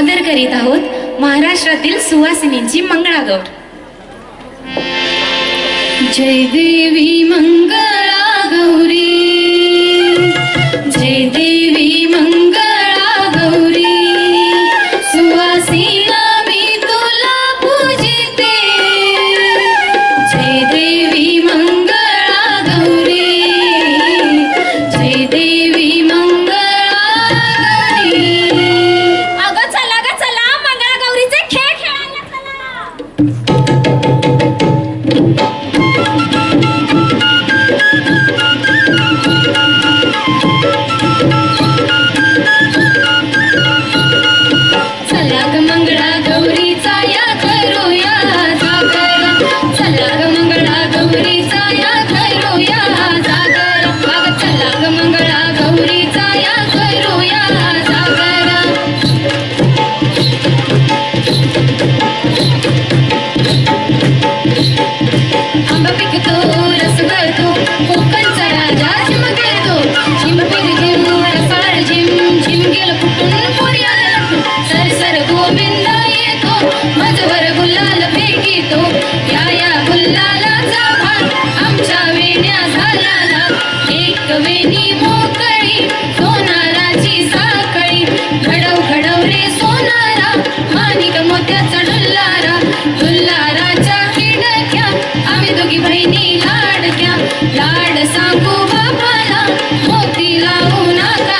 सादर करीत आहोत महाराष्ट्रातील सुवासिनींची मंगळागौर. जय देवी मंगळा गौरी जय देवी मंगळ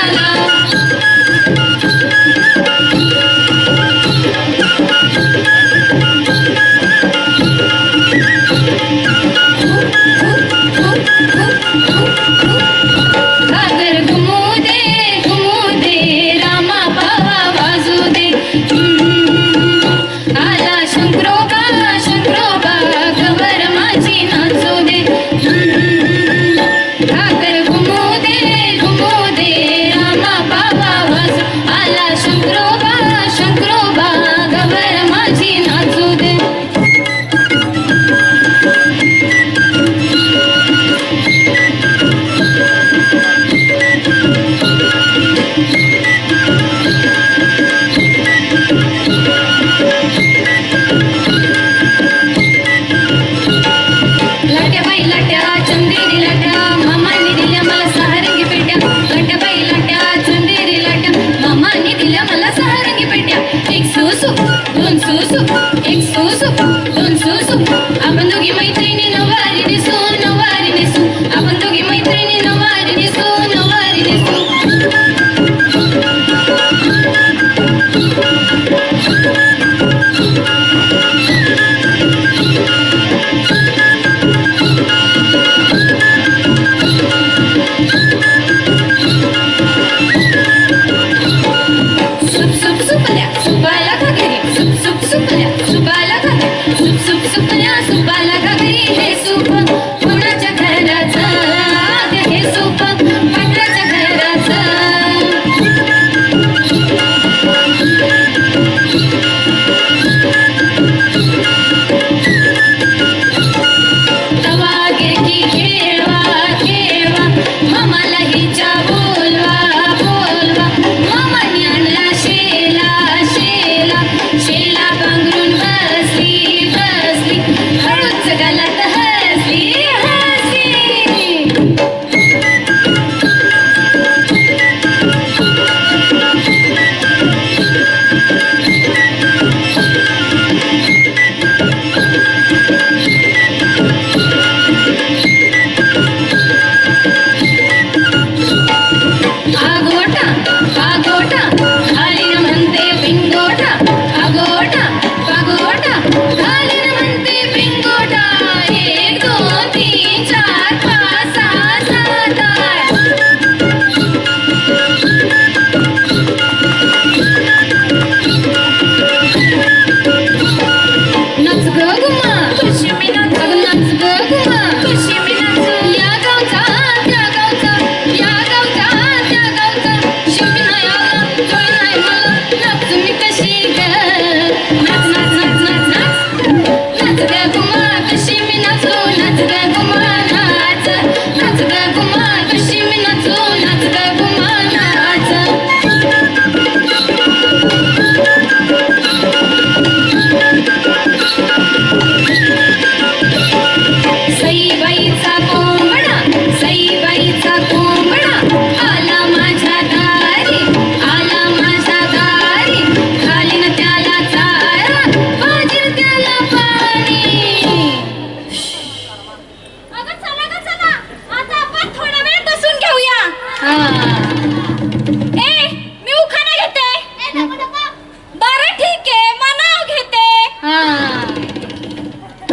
Tierra. आपण दोघी मैत्रिणी नवारी दिसू आपण दोघी मैत्रिणी नवारी दिसू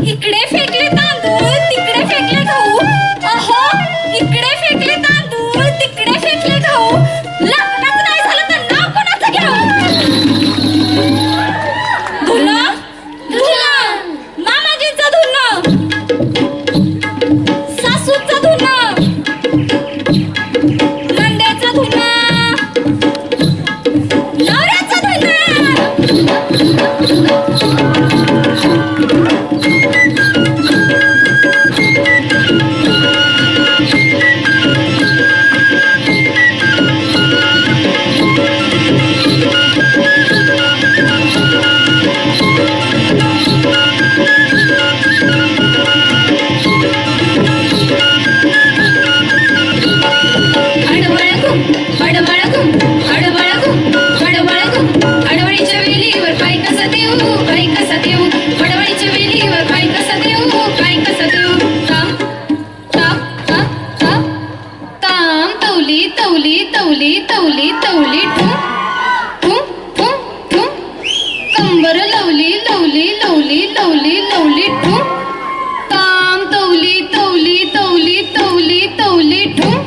इकडे फेकले लवली लवली लवली ठू. ताम तवली तवली तवली तवली तवली ठू.